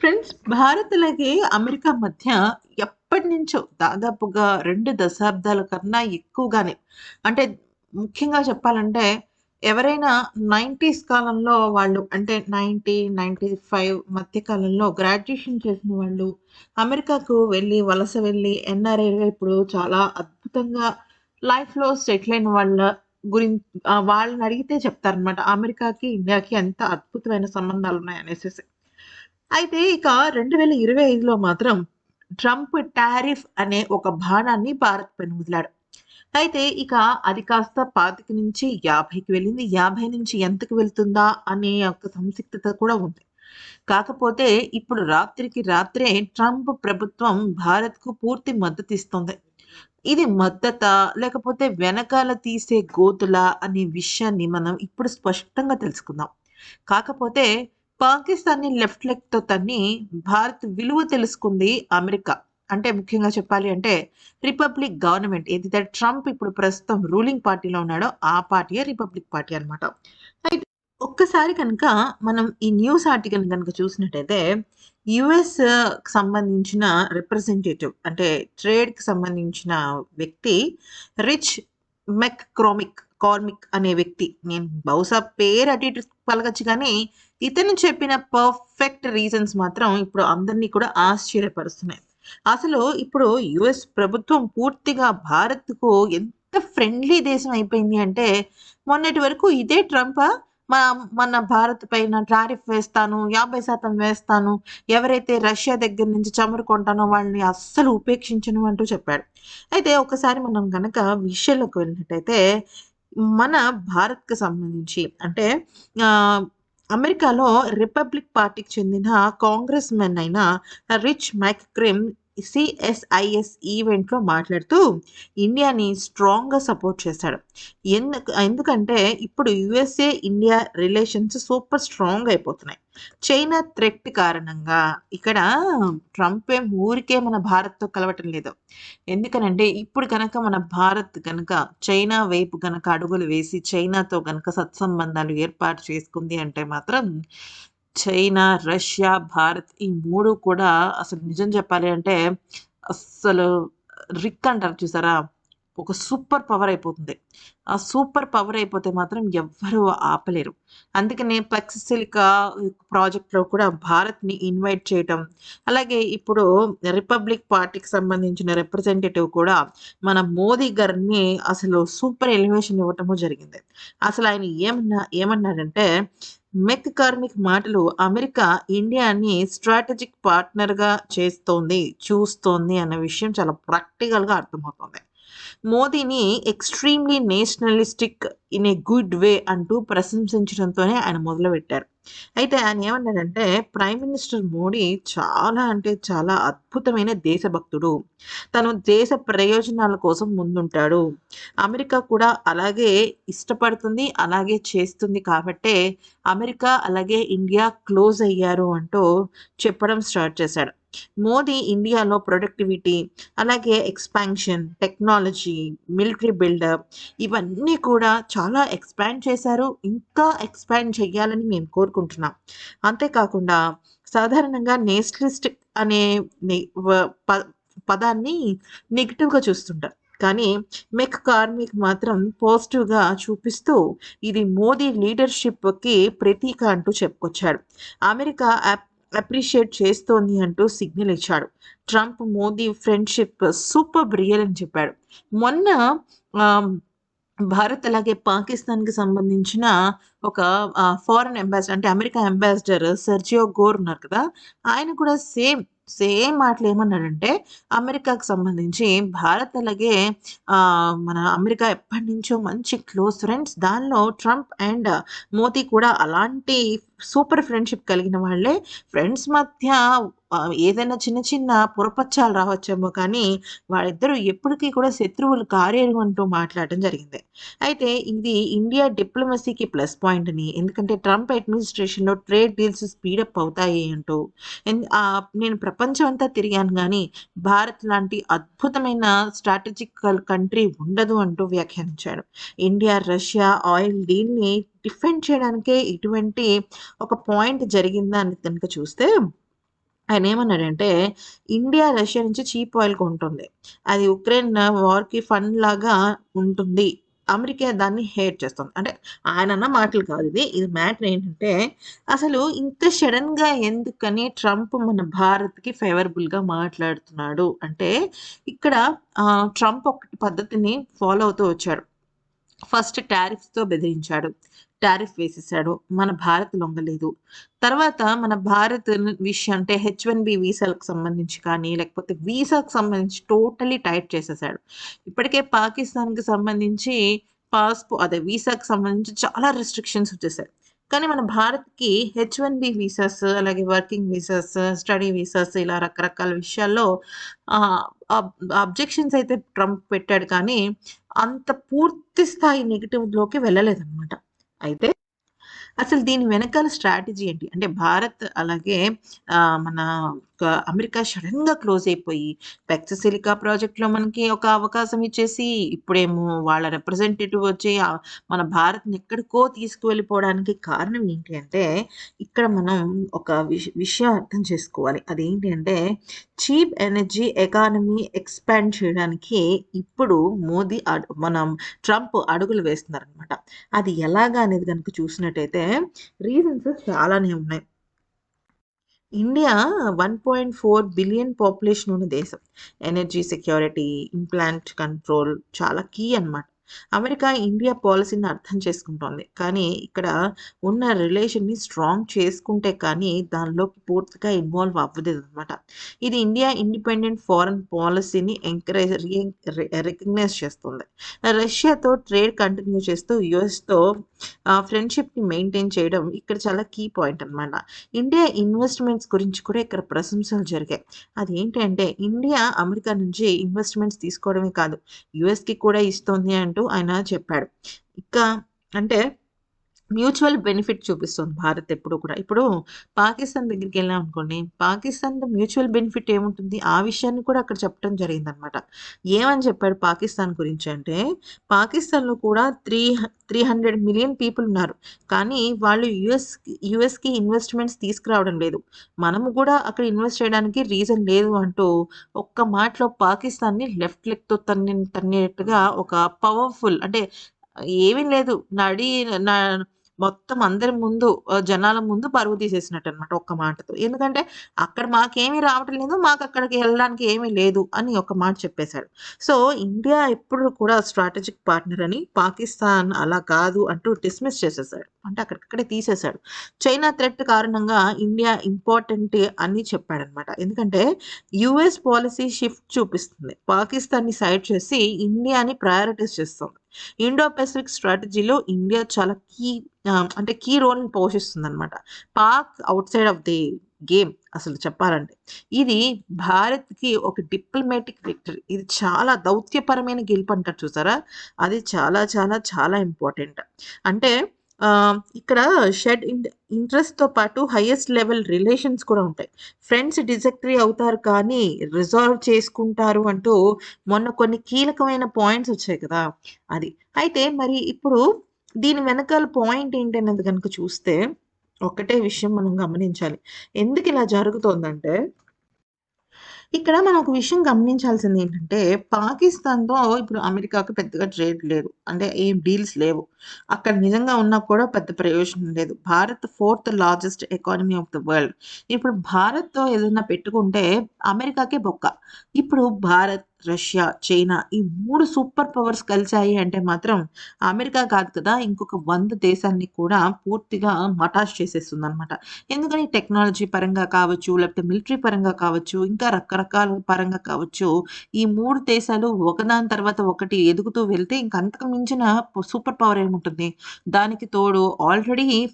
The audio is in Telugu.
ఫ్రెండ్స్ భారత్ అలాగే అమెరికా మధ్య ఎప్పటినుంచో దాదాపుగా రెండు దశాబ్దాల కన్నా ఎక్కువగానే అంటే ముఖ్యంగా చెప్పాలంటే ఎవరైనా 90స్ కాలంలో వాళ్ళు అంటే 90, 95 మధ్య కాలంలో గ్రాడ్యుయేషన్ చేసిన వాళ్ళు అమెరికాకు వెళ్ళి వలస వెళ్ళి ఎన్ఆర్ఐగా ఇప్పుడు చాలా అద్భుతంగా లైఫ్‌లో సెటిల్ అయిన వాళ్ళ గురించి వాళ్ళని అడిగితే చెప్తారనమాట. అమెరికాకి, ఇండియాకి ఎంత అద్భుతమైన సంబంధాలు ఉన్నాయనేసి అయితే ఇక 2025లో మాత్రం ట్రంప్ టారిఫ్ అనే ఒక బాణాన్ని భారత్ పైన వదిలాడు. అయితే ఇక అది కాస్త 25-50కి వెళ్ళింది. 50 నుంచి ఎంతకు వెళ్తుందా అనే ఒక సంసిక్తత కూడా ఉంది. కాకపోతే ఇప్పుడు రాత్రికి రాత్రే ట్రంప్ ప్రభుత్వం భారత్‌కు పూర్తి మద్దతిస్తోంది. ఇది మద్దత లేకపోతే వెనకాల తీసే గోతుల అనే విషయాన్ని మనం ఇప్పుడు స్పష్టంగా తెలుసుకుందాం. కాకపోతే పాకిస్తాన్‌ని లెఫ్ట్ లెగ్‌తో తన్ని భారత్ విలువ తెలుసుకుంది అమెరికా. అంటే ముఖ్యంగా చెప్పాలి అంటే రిపబ్లిక్ గవర్నమెంట్ ఏదైతే ట్రంప్ ఇప్పుడు ప్రస్తుతం రూలింగ్ పార్టీలో ఉన్నాడో ఆ పార్టీయే రిపబ్లిక్ పార్టీ అనమాట అయితే ఒక్కసారి కనుక మనం ఈ న్యూస్ ఆర్టికల్ కనుక చూసినట్టయితే యుఎస్ సంబంధించిన రిప్రజెంటేటివ్ అంటే ట్రేడ్‌కి సంబంధించిన వ్యక్తి రిచ్ మెక్ క్రోమిక్ కార్మిక్ అనే వ్యక్తి. నేను బహుశా పేరు అటు ఇటు పలకచ్చు కానీ ఇతను చెప్పిన పర్ఫెక్ట్ రీజన్స్ మాత్రం ఇప్పుడు అందరిని కూడా ఆశ్చర్యపరుస్తున్నాయి. అసలు ఇప్పుడు యూఎస్ ప్రభుత్వం పూర్తిగా భారత్‌కు ఎంత ఫ్రెండ్లీ దేశం అయిపోయింది అంటే మొన్నటి వరకు ఇదే ట్రంప్ మన మన భారత్ పైన టారిఫ్ వేస్తాను, 50% వేస్తాను, ఎవరైతే రష్యా దగ్గర నుంచి చమురు కొంటానో వాళ్ళని అస్సలు ఉపేక్షించను అంటూ చెప్పాడు. అయితే ఒకసారి మనం కనుక విషయంలోకి వెళ్ళినట్టయితే మన భారత్‌కి సంబంధించి. అంటే అమెరికాలో రిపబ్లిక్ పార్టీకి చెందిన కాంగ్రెస్ మెన్ అయిన రిచ్ మెక్‌క్రిమ్ సిఎస్ఐఎస్ ఈవెంట్‌లో మాట్లాడుతూ ఇండియాని స్ట్రాంగ్‌గా సపోర్ట్ చేశాడు. ఎందుకు ఎందుకంటే ఇప్పుడు USA, India relations super strong అయిపోతున్నాయి. చైనా థ్రెట్ కారణంగా ఇక్కడ ట్రంప్ ఏం ఊరికే మన భారత్‌తో కలవటం లేదు. ఎందుకనంటే ఇప్పుడు కనుక మన భారత్ కనుక చైనా వైపు కనుక అడుగులు వేసి చైనాతో కనుక సత్సంబంధాలు ఏర్పాటు చేసుకుంది అంటే మాత్రం చైనా, రష్యా, భారత్ ఈ మూడు కూడా అసలు నిజం చెప్పాలి అంటే అస్సలు రిక్ అంటారు చూసారా? ఒక సూపర్ పవర్ అయిపోతుంది. ఆ సూపర్ పవర్ అయిపోతే మాత్రం ఎవ్వరు ఆపలేరు. అందుకనే ప్లెక్సిసిలికా ప్రాజెక్ట్‌లో కూడా భారత్‌ని ఇన్వైట్ చేయటం, అలాగే ఇప్పుడు రిపబ్లిక్ పార్టీకి సంబంధించిన రిప్రజెంటేటివ్ కూడా మన మోదీ గారిని అసలు సూపర్ ఎలివేషన్ ఇవ్వటము జరిగింది. అసలు ఆయన ఏమన్నా ఏమన్నాడంటే మెక్ కార్మిక్ మాటలు అమెరికా ఇండియాని స్ట్రాటజిక్ పార్ట్నర్‌గా చేస్తోంది, చూస్తోంది అన్న విషయం చాలా ప్రాక్టికల్‌గా అర్థమవుతుంది మోదీని extremely nationalistic in a good way అంటూ ప్రశంసించడంతోనే ఆయన మొదలుపెట్టారు. అయితే ఆయన ఏమన్నాడంటే ప్రైమ్ మినిస్టర్ మోడీ చాలా అంటే చాలా అద్భుతమైన దేశభక్తుడు. తను దేశ ప్రయోజనాల కోసం ముందుంటాడు. అమెరికా కూడా అలాగే ఇష్టపడుతుంది, అలాగే చేస్తుంది కాబట్టే అమెరికా అలాగే ఇండియా క్లోజ్ అయ్యారు అంటూ చెప్పడం స్టార్ట్ చేశాడు. మోదీ ఇండియాలో ప్రొడక్టివిటీ, అలాగే ఎక్స్‌పాన్షన్, టెక్నాలజీ, మిలిటరీ బిల్డప్ ఇవన్నీ కూడా చాలా ఎక్స్‌పాండ్ చేశారు. ఇంకా ఎక్స్‌పాండ్ చేయాలని మేము కోరుకుంటున్నాం. అంతేకాకుండా సాధారణంగా నేషనలిస్టిక్ అనే ప పదాన్ని నెగిటివ్గా చూస్తుంటారు. కానీ మెక్ కార్మిక్ మాత్రం పాజిటివ్‌గా చూపిస్తూ ఇది మోదీ లీడర్‌షిప్‌కి ప్రతీక అంటూ చెప్పుకొచ్చాడు. అమెరికా అప్ అప్రిషియేట్ చేస్తోంది అంటూ సిగ్నల్ ఇచ్చాడు. Trump, Modi friendship super real అని చెప్పాడు. మొన్న భారత్ అలాగే పాకిస్తాన్‌కి సంబంధించిన ఒక ఫారెన్ అంబాసిడర్ అంటే అమెరికా అంబాసిడర్ సెర్జియో గోర్ ఉన్నారు కదా! ఆయన కూడా సేమ్, సేమ్ మాటలు ఏమన్నాడంటే అమెరికాకు సంబంధించి భారత్ అలాగే మన అమెరికా ఎప్పటినుంచో మంచి క్లోజ్ ఫ్రెండ్స్. దానిలో ట్రంప్ అండ్ మోదీ కూడా అలాంటి సూపర్ ఫ్రెండ్‌షిప్ కలిగిన వాళ్ళే. ఫ్రెండ్స్ మధ్య ఏదైనా చిన్న చిన్న పొరపచ్చాలు రావచ్చేమో కానీ వాళ్ళిద్దరూ ఎప్పటికీ కూడా శత్రువులు కారేరు అంటూ మాట్లాడటం జరిగింది. అయితే ఇది ఇండియా డిప్లొమసీకి ప్లస్ పాయింట్ అని ఎందుకంటే ట్రంప్ అడ్మినిస్ట్రేషన్‌లో ట్రేడ్ డీల్స్ స్పీడప్ అవుతాయి అంటూ నేను ప్రపంచం అంతా తిరిగాను కానీ భారత్ లాంటి అద్భుతమైన స్ట్రాటజికల్ కంట్రీ ఉండదు అంటూ వ్యాఖ్యానించాడు. ఇండియా, రష్యా ఆయిల్ డీల్‌ని డిఫెండ్ చేయడానికే ఇటువంటి ఒక పాయింట్ జరిగిందా అని కనుక చూస్తే ఆయనేమన్నాడంటే, ఇండియా రష్యా నుంచి చీప్ ఆయిల్ కొంటుంది. అది ఉక్రెయిన్ వార్‌కి ఫండ్ లాగా ఉంటుంది. అమెరికా దాన్ని హేట్ చేస్తుంది. అంటే ఆయన అన్న మాటలు కాదు ఇది మ్యాటర్ ఏంటంటే, అసలు ఇంత సడన్గా ఎందుకని ట్రంప్ మన భారత్‌కి ఫేవరబుల్‌గా మాట్లాడుతున్నాడు అంటే, ఇక్కడ ట్రంప్ ఒకటి పద్ధతిని ఫాలో అవుతూ వచ్చాడు. ఫస్ట్ టారిఫ్స్‌తో బెదిరించాడు. టారిఫ్ వేసేసాడు. మన భారత్ లొంగలేదు. తర్వాత మన భారత్ విషయం అంటే హెచ్-1బీ వీసాలకు సంబంధించి కానీ, లేకపోతే వీసాకు సంబంధించి టోటల్లీ టైట్ చేసేసాడు. ఇప్పటికే పాకిస్తాన్‌కి సంబంధించి పాస్‌పో అదే వీసాకి సంబంధించి చాలా రిస్ట్రిక్షన్స్ వచ్చేసాయి. కానీ మన భారత్‌కి హెచ్-1బీ వీసాస్, అలాగే వర్కింగ్ వీసాస్, స్టడీ వీసాస్ ఇలా రకరకాల విషయాల్లో అబ్ అబ్జెక్షన్స్ అయితే ట్రంప్ పెట్టాడు కానీ, అంత పూర్తి స్థాయి నెగిటివ్లోకి వెళ్ళలేదన్నమాట అయితే అసలు దీని వెనకాల స్ట్రాటజీ ఏంటి? అంటే భారత్ అలాగే మన అమెరికా సడన్గా క్లోజ్ అయిపోయి, పెక్ససిలికా ప్రాజెక్ట్‌లో మనకి ఒక అవకాశం ఇచ్చేసి, ఇప్పుడేమో వాళ్ళ రిప్రజెంటేటివ్ వచ్చి మన భారత్‌ని ఎక్కడికో తీసుకువెళ్ళిపోవడానికి కారణం ఏంటి అంటే, ఇక్కడ మనం ఒక విష విషయం అర్థం చేసుకోవాలి. అదేంటి అంటే, చీప్ ఎనర్జీ ఎకానమీ ఎక్స్‌పాండ్ చేయడానికి ఇప్పుడు మోదీ మనం ట్రంప్ అడుగులు వేస్తున్నారనమాట. అది ఎలాగా అనేది కనుక చూసినట్టయితే, రీజన్స్ చాలానే ఉన్నాయి. ఇండియా 1.4 బిలియన్ పాపులేషన్ ఉన్న దేశం. ఎనర్జీ సెక్యూరిటీ, ఇంప్లాంట్ కంట్రోల్ చాలా కీ అనమాట. అమెరికా ఇండియా పాలసీని అర్థం చేసుకుంటోంది. కానీ ఇక్కడ ఉన్న రిలేషన్‌ని స్ట్రాంగ్ చేసుకుంటే కానీ దానిలోకి పూర్తిగా ఇన్వాల్వ్ అనమాట ఇది ఇండియా ఇండిపెండెంట్ ఫారెన్ పాలసీని ఎంకరేజ్ రి రికగ్నైజ్ చేస్తుంది. రష్యాతో ట్రేడ్ కంటిన్యూ చేస్తూ యుఎస్తో ఫ్రెండ్‌షిప్‌ని మెయింటైన్ చేయడం ఇక్కడ చాలా కీ పాయింట్ అనమాట. ఇండియా ఇన్వెస్ట్‌మెంట్స్ గురించి కూడా ఇక్కడ ప్రశంసలు జరిగాయి. అదేంటి అంటే, ఇండియా అమెరికా నుంచి ఇన్వెస్ట్‌మెంట్స్ తీసుకోవడమే కాదు, యుఎస్కి కూడా ఇస్తోంది అంటూ ఆయన చెప్పాడు. ఇంకా అంటే మ్యూచువల్ బెనిఫిట్ చూపిస్తుంది భారత్ ఎప్పుడు కూడా. ఇప్పుడు పాకిస్తాన్ దగ్గరికి వెళ్ళాము అనుకోండి పాకిస్తాన్లో మ్యూచువల్ బెనిఫిట్ ఏముంటుంది? ఆ విషయాన్ని కూడా అక్కడ చెప్పడం జరిగిందనమాట. ఏమని చెప్పాడు పాకిస్తాన్ గురించి అంటే, పాకిస్తాన్‌లో కూడా త్రీ హ 300 మిలియన్ పీపుల్ ఉన్నారు. కానీ వాళ్ళు యుఎస్ యూఎస్‌కి ఇన్వెస్ట్‌మెంట్స్ తీసుకురావడం లేదు. మనము కూడా అక్కడ ఇన్వెస్ట్ చేయడానికి రీజన్ లేదు అంటూ ఒక్క మాటలో పాకిస్తాన్‌ని లెఫ్ట్ లెగ్‌తో తన్ని తన్నేట్టుగా ఒక పవర్‌ఫుల్ అంటే ఏమీ లేదు. నడి నా మొత్తం అందరి ముందు జనాల ముందు పరువు తీసేసినట్టనమాట ఒక్క మాటతో. ఎందుకంటే, అక్కడ మాకేమీ రావటం లేదు. మాకక్కడికి వెళ్ళడానికి ఏమీ లేదు అని ఒక మాట చెప్పేశాడు సో, ఇండియా ఎప్పుడు కూడా స్ట్రాటజిక్ పార్ట్నర్ అని, పాకిస్తాన్ అలా కాదు అంటూ డిస్మిస్ చేసేసాడు. అంటే అక్కడికక్కడే తీసేసాడు. చైనా థ్రెట్ కారణంగా ఇండియా ఇంపార్టెంట్ అని చెప్పాడనమాట. ఎందుకంటే, యూఎస్ పాలసీ షిఫ్ట్ చూపిస్తుంది. పాకిస్తాన్‌ని సైడ్ చేసి ఇండియాని ప్రయారిటైజ్ చేస్తుంది. ఇండో పెసిఫిక్ స్ట్రాటజీలో ఇండియా చాలా కీ అంటే కీ రోల్‌ని పోషిస్తుందనమాట. Pak outside of the game అసలు చెప్పాలంటే. ఇది భారత్‌కి ఒక డిప్లొమాటిక్ విక్టరీ. ఇది చాలా దౌత్యపరమైన గెలుపు అంటారు చూసారా? అది చాలా చాలా చాలా ఇంపార్టెంట్. అంటే ఇక్కడ షెడ్ ఇంట్రెస్ట్‌తో పాటు హైయెస్ట్ లెవెల్ రిలేషన్స్ కూడా ఉంటాయి. ఫ్రెండ్స్ డిజెక్టరీ అవుతారు కానీ, రిజాల్వ్ చేసుకుంటారు అంటూ మొన్న కొన్ని కీలకమైన పాయింట్స్ వచ్చాయి కదా! అది. అయితే మరి ఇప్పుడు దీని వెనకాల పాయింట్ ఏంటనేది కనుక చూస్తే, ఒక్కటే విషయం మనం గమనించాలి. ఎందుకు ఇలా జరుగుతోందంటే ఇక్కడ మనం ఒక విషయం గమనించాల్సింది ఏంటంటే, పాకిస్తాన్‌తో ఇప్పుడు అమెరికాకి పెద్దగా ట్రేడ్ లేదు. అంటే ఏం డీల్స్ లేవు. అక్కడ నిజంగా ఉన్నా కూడా పెద్ద ప్రయోజనం లేదు. Bharat fourth largest economy of the world. ఇప్పుడు భారత్‌తో ఏదైనా పెట్టుకుంటే అమెరికాకే బొక్క. ఇప్పుడు భారత్, రష్యా, చైనా ఈ మూడు సూపర్ పవర్స్ కలిసాయి అంటే మాత్రం అమెరికా కాదు కదా! ఇంకొక వంద దేశాన్ని కూడా పూర్తిగా మటాష్ చేసేస్తుందనమాట. ఎందుకని టెక్నాలజీ పరంగా కావచ్చు, లేకపోతే మిలిటరీ పరంగా కావచ్చు, ఇంకా రకరకాల పరంగా కావచ్చు, ఈ మూడు దేశాలు ఒకదాని తర్వాత ఒకటి ఎదుగుతూ వెళ్తే ఇంకా అంతకు మించిన సూపర్ పవర్ ఏముంటుంది? దానికి తోడు ఆల్రెడీ